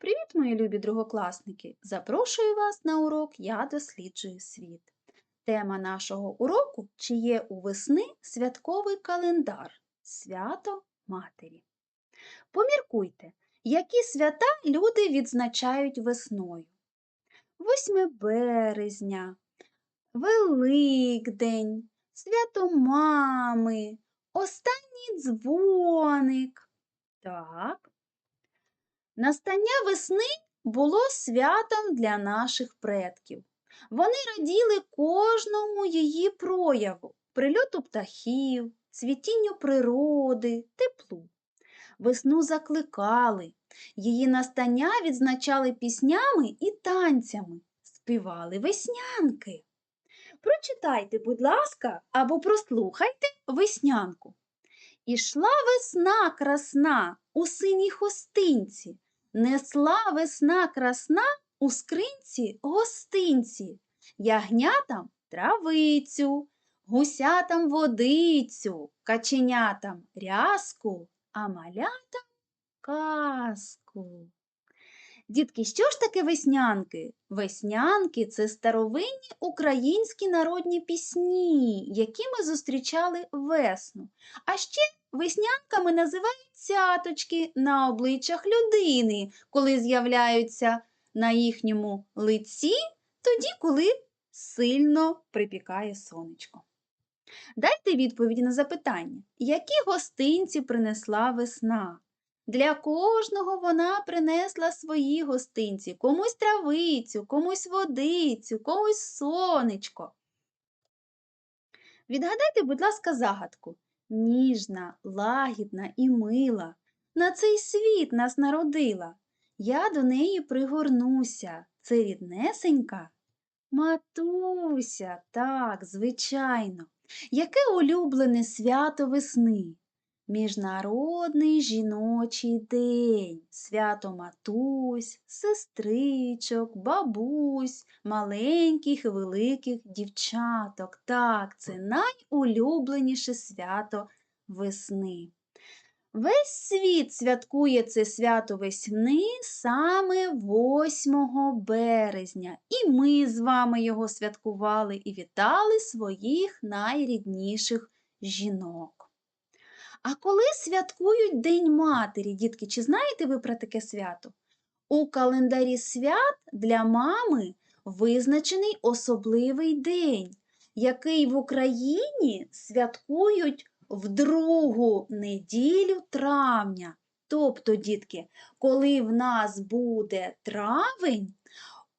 Привіт, мої любі другокласники! Запрошую вас на урок Я досліджую світ. Тема нашого уроку чи є у весни святковий календар Свято Матері. Поміркуйте, які свята люди відзначають весною. 8 березня, Великдень, свято Мами, Останній дзвоник. Так. Настання весни було святом для наших предків. Вони раділи кожному її прояву, прильоту птахів, цвітінню природи, теплу. Весну закликали, її настання відзначали піснями і танцями, співали веснянки. Прочитайте, будь ласка, або прослухайте веснянку. Ішла весна красна у синій хустинці, несла весна красна у скринці гостинці, ягнятам травицю, гусятам водицю, каченятам рязку, а малятам казку. Дітки, що ж таке веснянки? Веснянки це старовинні українські народні пісні, які ми зустрічали весну. А ще веснянками називають цяточки на обличчях людини, коли з'являються на їхньому лиці, тоді, коли сильно припікає сонечко. Дайте відповіді на запитання, які гостинці принесла весна? Для кожного вона принесла свої гостинці, комусь травицю, комусь водицю, комусь сонечко. Відгадайте, будь ласка, загадку. Ніжна, лагідна і мила. На цей світ нас народила. Я до неї пригорнуся. Це ріднесенька. Матуся, так, звичайно. Яке улюблене свято весни? Міжнародний жіночий день, свято матусь, сестричок, бабусь, маленьких і великих дівчаток. Так, це найулюбленіше свято весни. Весь світ святкує це свято весни саме 8 березня, і ми з вами його святкували і вітали своїх найрідніших жінок. А коли святкують День Матері, дітки, чи знаєте ви про таке свято? У календарі свят для мами визначений особливий день, який в Україні святкують в другу неділю травня. Тобто, дітки, коли в нас буде травень,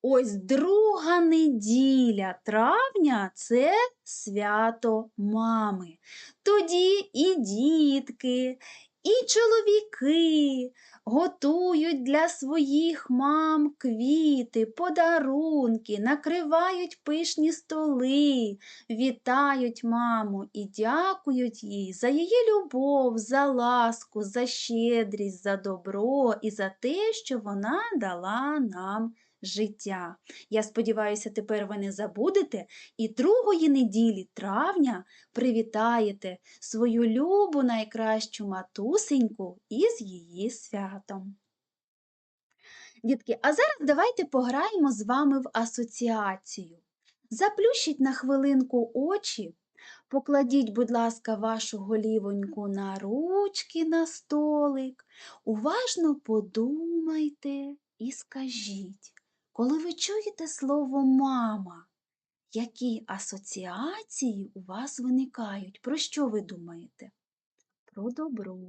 Ось друга неділя травня це свято мами. Тоді і дітки, і чоловіки готують для своїх мам квіти, подарунки, накривають пишні столи, вітають маму і дякують їй за її любов, за ласку, за щедрість, за добро і за те, що вона дала нам життя. Я сподіваюся, тепер ви не забудете і другої неділі травня привітаєте свою любу найкращу матусеньку із її святом. Дітки, а зараз давайте пограємо з вами в асоціацію. Заплющіть на хвилинку очі, покладіть, будь ласка, вашу голівоньку на ручки на столик, уважно подумайте і скажіть, коли ви чуєте слово мама, які асоціації у вас виникають? Про що ви думаєте? Про добро,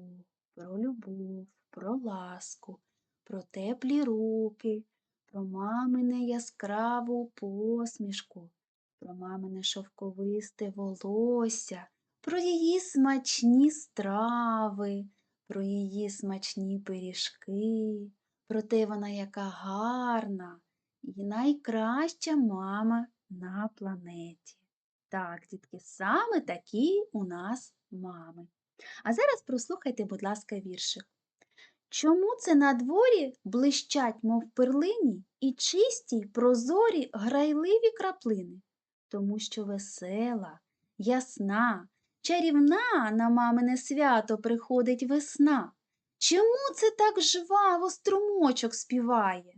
про любов, про ласку, про теплі руки, про мамине яскраву посмішку, про мамине шовковисте волосся, про її смачні страви, про її смачні пиріжки, про те вона яка гарна і найкраща мама на планеті. Так, дітки, саме такі у нас мами. А зараз прослухайте, будь ласка, віршик. Чому це на дворі блищать, мов перлині, і чисті, прозорі, грайливі краплини? Тому що весела, ясна, чарівна на мамине свято приходить весна. Чому це так жваво струмочок співає?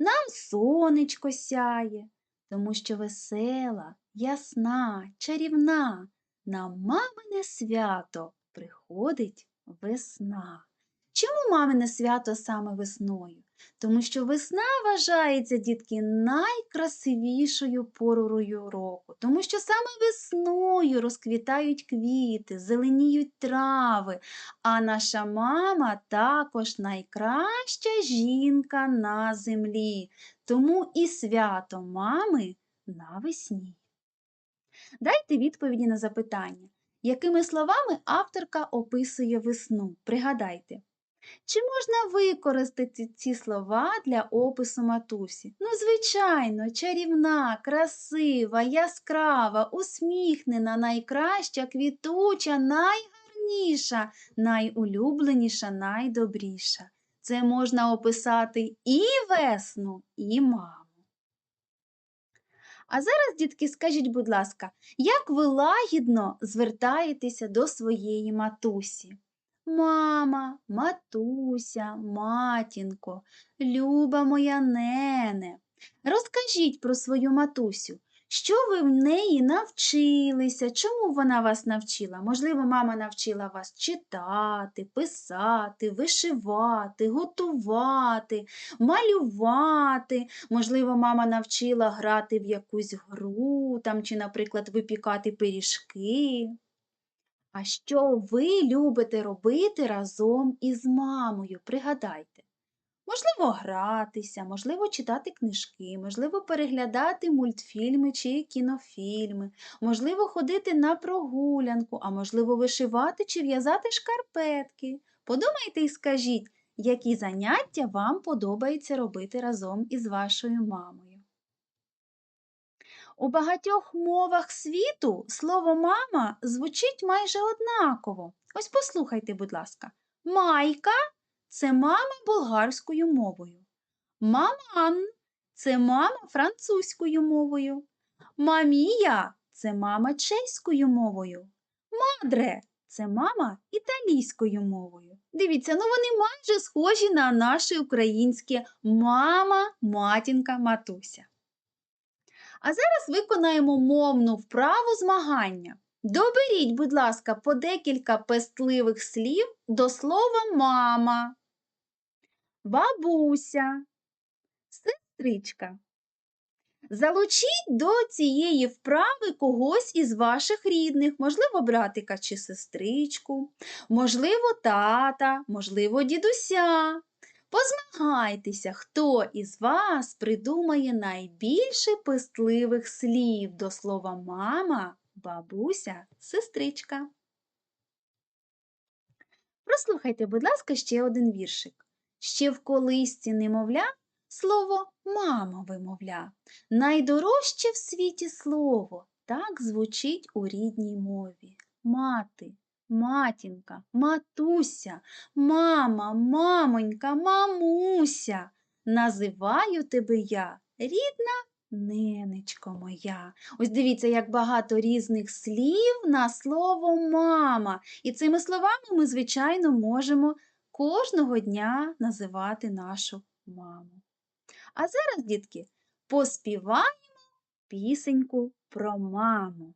Нам сонечко сяє, тому що весела, ясна, чарівна, на мамине свято приходить весна. Чому мамине свято саме весною? Тому що весна вважається, дітки, найкрасивішою порою року, тому що саме весною розквітають квіти, зеленіють трави, а наша мама також найкраща жінка на землі, тому і свято мами навесні. Дайте відповіді на запитання, якими словами авторка описує весну. Пригадайте. Чи можна використати ці слова для опису матусі? Ну, звичайно, чарівна, красива, яскрава, усміхнена, найкраща, квітуча, найгарніша, найулюбленіша, найдобріша. Це можна описати і весну, і маму. А зараз, дітки, скажіть, будь ласка, як ви лагідно звертаєтеся до своєї матусі? Мама, матуся, матінко, люба моя нене. Розкажіть про свою матусю. Що ви в неї навчилися? Чому вона вас навчила? Можливо, мама навчила вас читати, писати, вишивати, готувати, малювати. Можливо, мама навчила грати в якусь гру там, чи, наприклад, випікати пиріжки. А що ви любите робити разом із мамою? Пригадайте. Можливо, гратися, можливо, читати книжки, можливо, переглядати мультфільми чи кінофільми, можливо, ходити на прогулянку, а можливо, вишивати чи в'язати шкарпетки. Подумайте і скажіть, які заняття вам подобається робити разом із вашою мамою. У багатьох мовах світу слово мама звучить майже однаково. Ось послухайте, будь ласка, майка це мама болгарською мовою. Маман це мама французькою мовою. Мамія це мама чеською мовою. Мадре це мама італійською мовою. Дивіться, ну вони майже схожі на наше українське мама, матінка, матуся. А зараз виконаємо мовну вправу змагання. Доберіть, будь ласка, по декілька пестливих слів до слова мама, бабуся, сестричка. Залучіть до цієї вправи когось із ваших рідних, можливо, братика чи сестричку, можливо, тата, можливо, дідуся. Позмагайтеся, хто із вас придумає найбільше пестливих слів до слова мама, бабуся, сестричка. Прослухайте, будь ласка, ще один віршик. Ще в колисці немовля слово мама вимовля. Найдорожче в світі слово так звучить у рідній мові. Мати, матінка, матуся, мама, мамонька, мамуся. Називаю тебе я, рідна ненечко моя. Ось дивіться, як багато різних слів на слово мама. І цими словами ми, звичайно, можемо кожного дня називати нашу маму. А зараз, дітки, поспіваємо пісеньку про маму.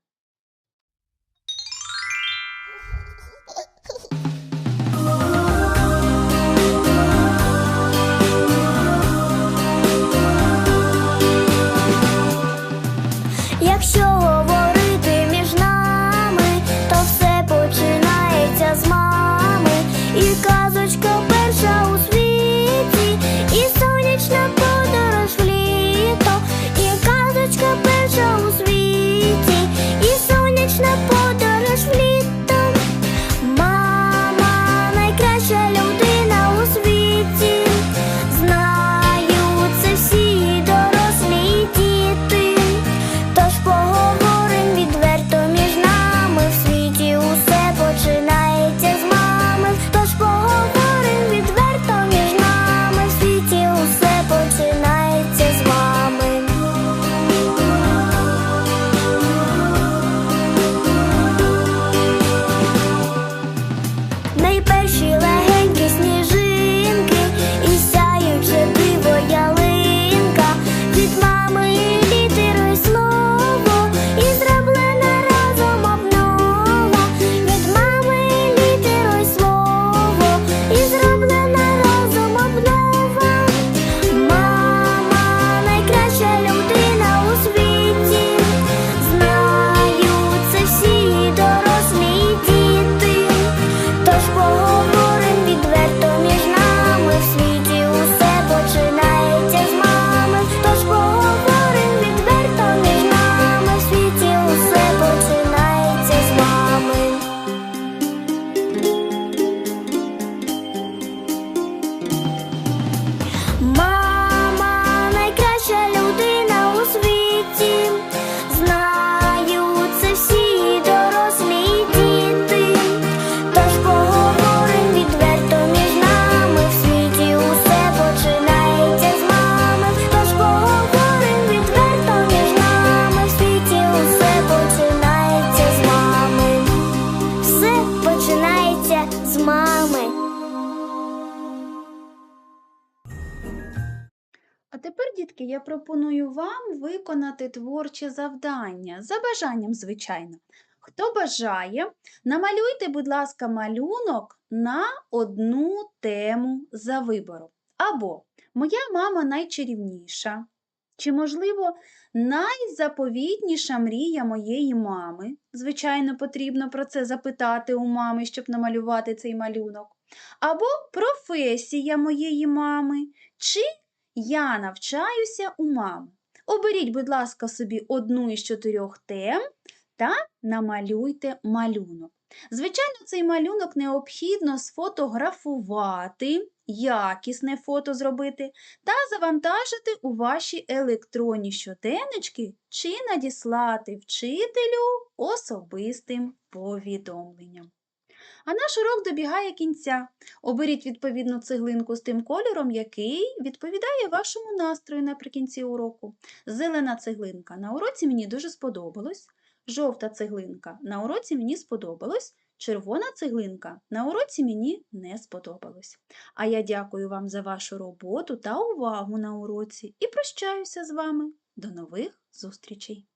Я пропоную вам виконати творче завдання за бажанням, звичайно. Хто бажає, намалюйте, будь ласка, малюнок на одну тему за вибором. Або Моя мама найчарівніша. Чи, можливо, найзаповітніша мрія моєї мами? Звичайно, потрібно про це запитати у мами, щоб намалювати цей малюнок. Або професія моєї мами, чи я навчаюся у мами. Оберіть, будь ласка, собі одну із чотирьох тем та намалюйте малюнок. Звичайно, цей малюнок необхідно сфотографувати, якісне фото зробити та завантажити у ваші електронні щоденнички чи надіслати вчителю особистим повідомленням. А наш урок добігає кінця. Оберіть відповідну цеглинку з тим кольором, який відповідає вашому настрою наприкінці уроку. Зелена цеглинка на уроці мені дуже сподобалось. Жовта цеглинка на уроці мені сподобалось. Червона цеглинка на уроці мені не сподобалось. А я дякую вам за вашу роботу та увагу на уроці і прощаюся з вами. До нових зустрічей!